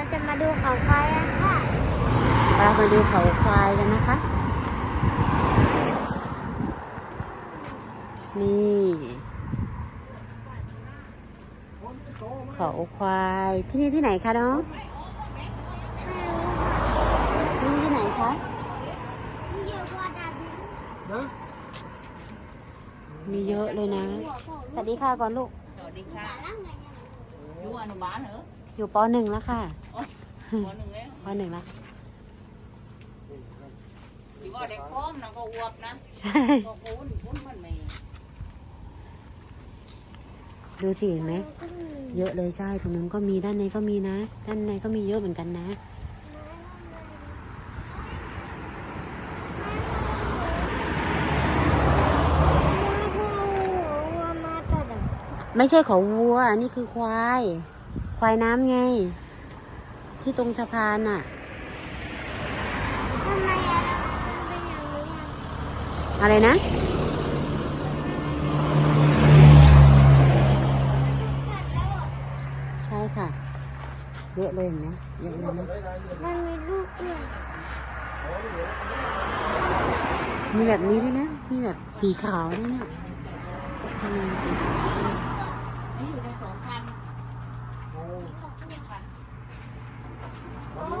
เราจะมาดูเขาควายกันค่ะเรามาดูเขาควายกันนะคะ นี่ เขาควายที่นี่ที่ไหนคะน้องที่นี่ที่ไหนคะนี่เยอะกว่าดาบินนะมีเยอะเลยนะหัวโผล่สวัสดีค่ะก่อนลูก สวัสดีค่ะล่างไงยังอยู่อนุบาลเหรอ อยู่ปหนึ่งแล้วค่ะปหนึ่งแล้วปหนึ่งแล้วอยู่ว่าเด็กพร้อมนะก็อวบนะใช่ ก็คุ้นคุ้นมันไม่ดูสิเห็นไหมเยอะเลยใช่ตรงนู้นก็มีด้านในก็มีนะ ด้านในก็มีเยอะเหมือนกันนะวัวมาตัดอะไม่ใช่เขาวัวอันนี้คือควาย ควายน้ำไง ที่ตรงสะพานน่ะ ทำไมอะมันเป็นอย่างนี้อะอะไรนะใช่ค่ะ เยอะเลยเห็นไหมเยอะเลยนะ มันมีลูกด้วยมีแบบนี้ด้วยนะ มีแบบสีขาวด้วยเนี่ยอืมนี่อยู่ในสองพัน เดี๋ยวหัวมันโผล่มา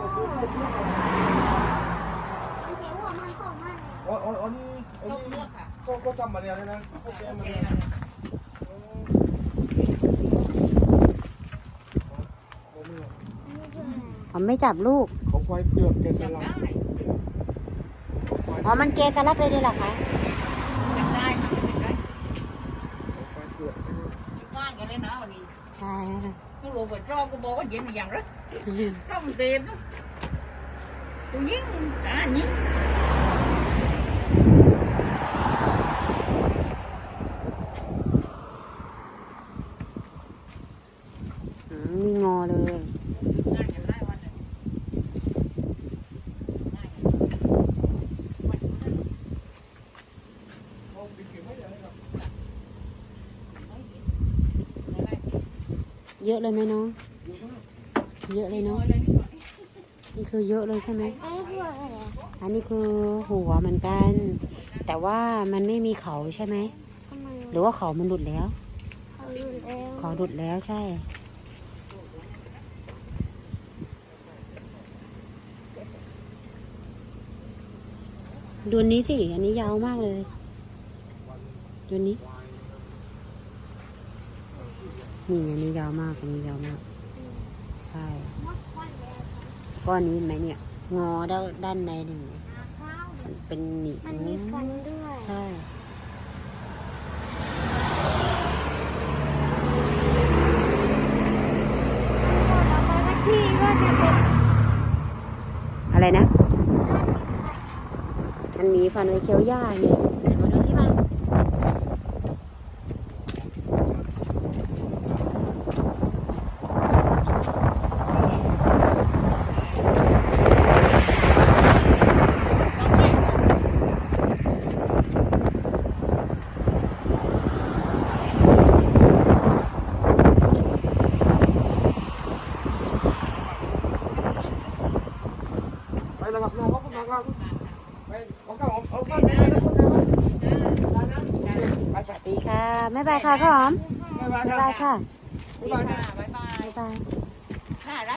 เนี่ย อ๋ออ๋ออ๋อนี่อันต้องนี้เลือกค่ะก็ก็จำมาเนี่ยนะก็แกมาเนี่ยผมไม่จับลูกเขาควายเผือกแกสลัดอ๋อมันเกสลักเลยด้วยเหรอคะจับได้ค่ะจับได้ควายเผือกว่านกันเลยนะวันนี้ใช่ค่ะก็รู้ว่าชอก็บอกว่าเย็นอย่างไรชอบเต็มกูยิงอ่ายิงอืมมีงอเลยง่ายอย่างไรวันนี้ง่ายวันนี้เยอะเลยไหม น้องเยอะเลยเนาะ นี่คือเยอะเลยใช่ไหมไอ้หัวอะไรอะอันนี้คือหัวเหมือนกัน แต่ว่ามันไม่มีเขาใช่ไหมทำไมหรือว่าเขามันหลุดแล้วเขาหลุดแล้วเขาหลุดแล้วใช่ ดูอันนี้สิ อันนี้ยาวมากเลย ดูอันนี้ นี่อันนี้ยาวมาก อันนี้ยาวมาก ใช่มัดควันแล้ว ก้อนนี้เห็นไหมเนี่ย งอด้านด้านในหนึ่งข้าวมันเป็นหนีมันมีฟันด้วยใช่ต่อไปก็ที่ก็จะเป็นอะไรนะ มันมีฟันไว้เคี้ยวหญ้าเนี่ยมาดูที่มา ไปแล้ว ครับน้องเขาคุณน้องครับไปเอาข้าวหอมเอาข้าวไปเลยนะคนเดียวไปสวัสดีค่ะบ๊ายบายค่ะข้าวหอมบ๊ายบายบ๊ายบายค่ะ บ๊ายบาย บ๊ายบายบ๊ายบาย